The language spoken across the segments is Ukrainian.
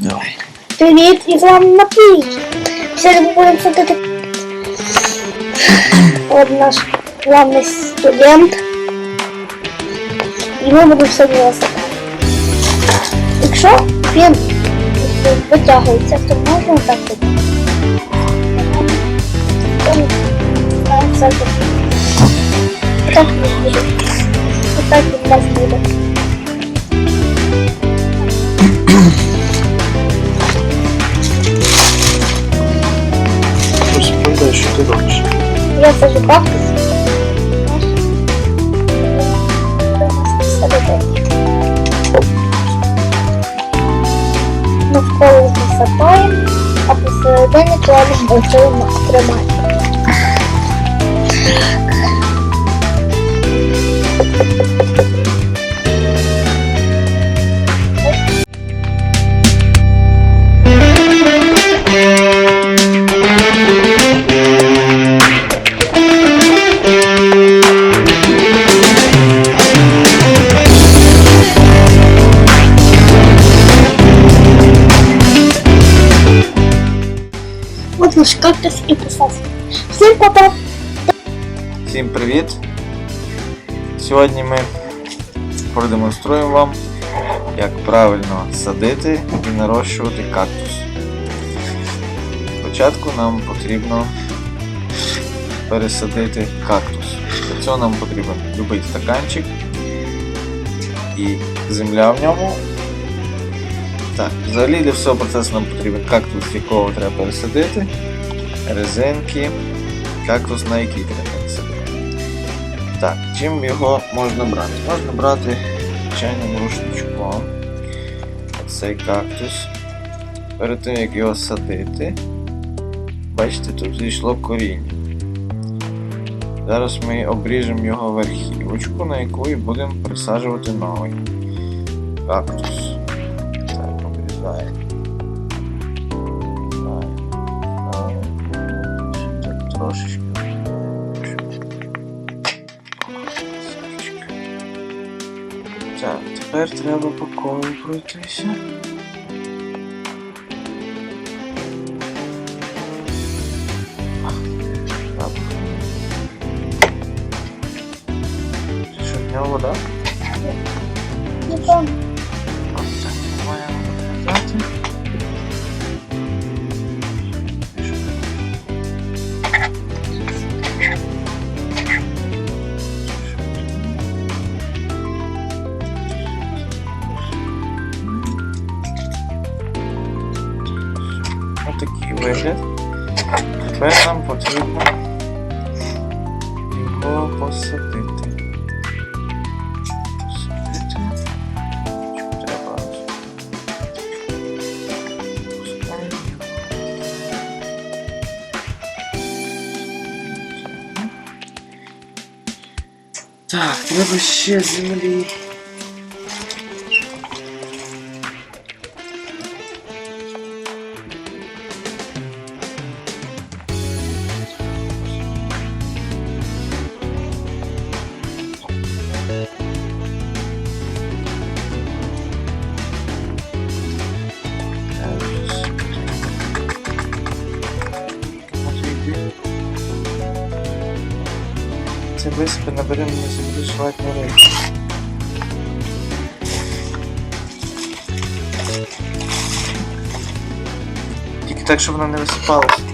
Давай. Привіт, Іван Матвій. Сьогодні ми будемо садити. От наш главний студент. І ми будемо сьогодні садити. Якщо витягується, то можна так робити. Так, садити. Так він буде. Отак він у нас буде. Розповідай, Я сажу кактус. Навколо засипаємо, а посередині кладемо оцю тримати. Наш кактус і посадка. Всім пока! Всім привіт! Сьогодні ми продемонструємо вам, як правильно садити і нарощувати кактус. Спочатку нам потрібно пересадити кактус. Для цього нам потрібен любий стаканчик і земля в ньому. Так, взагалі для всього процесу нам потрібен кактус, якого треба пересадити, резинки, кактус, на який треба пересадити. Так, чим його можна брати? Можна брати звичайним рушничком. Цей кактус. Перед тим як його садити, бачите, тут зійшло коріння. Зараз ми обріжемо його верхівочку, на яку і будемо присаджувати новий кактус. Трошечки. Так, тепер треба по колу пройтися. Так. Що, в нього вода? Не помню. Отакий вигляд. Тепер нам потрібно його посадити. Посадити. Треба. Пускаємо його. Так, висипи наберемо на землі жвачні речі. Тільки так, щоб вона не висипалася.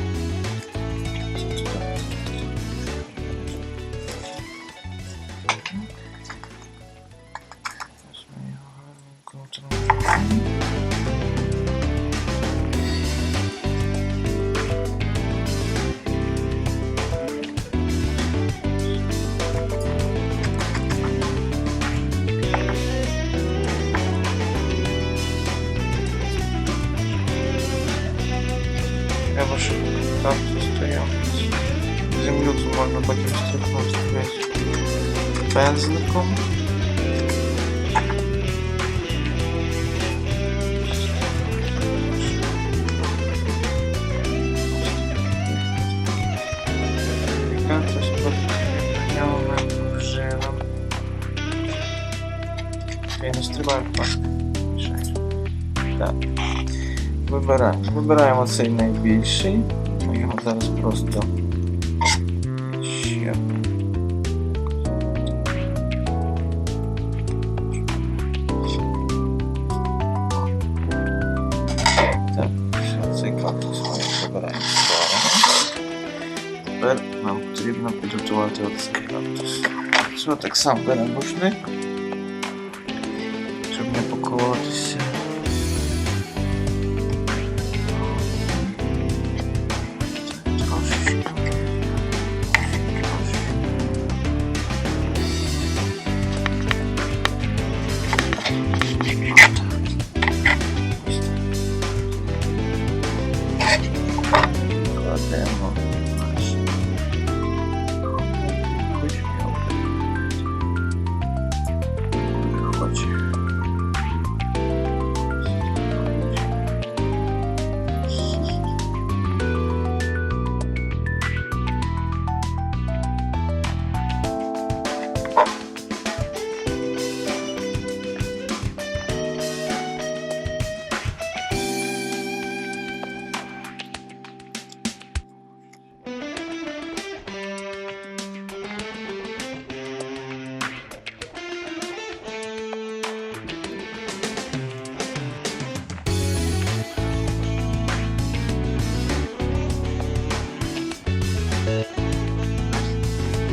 Треба, щоб кактус стояв. Землю тут можна потім стряхнути весь пензликом. Я не стрибаю, будь Так. Вибираємо. Вибираємо цей найбільший. Ми його зараз просто ще. Так, все, цей кактус ми вибираємо. Тепер нам потрібно підготувати оцей кактус. Все, так само беремо рушник, щоб не поколотися.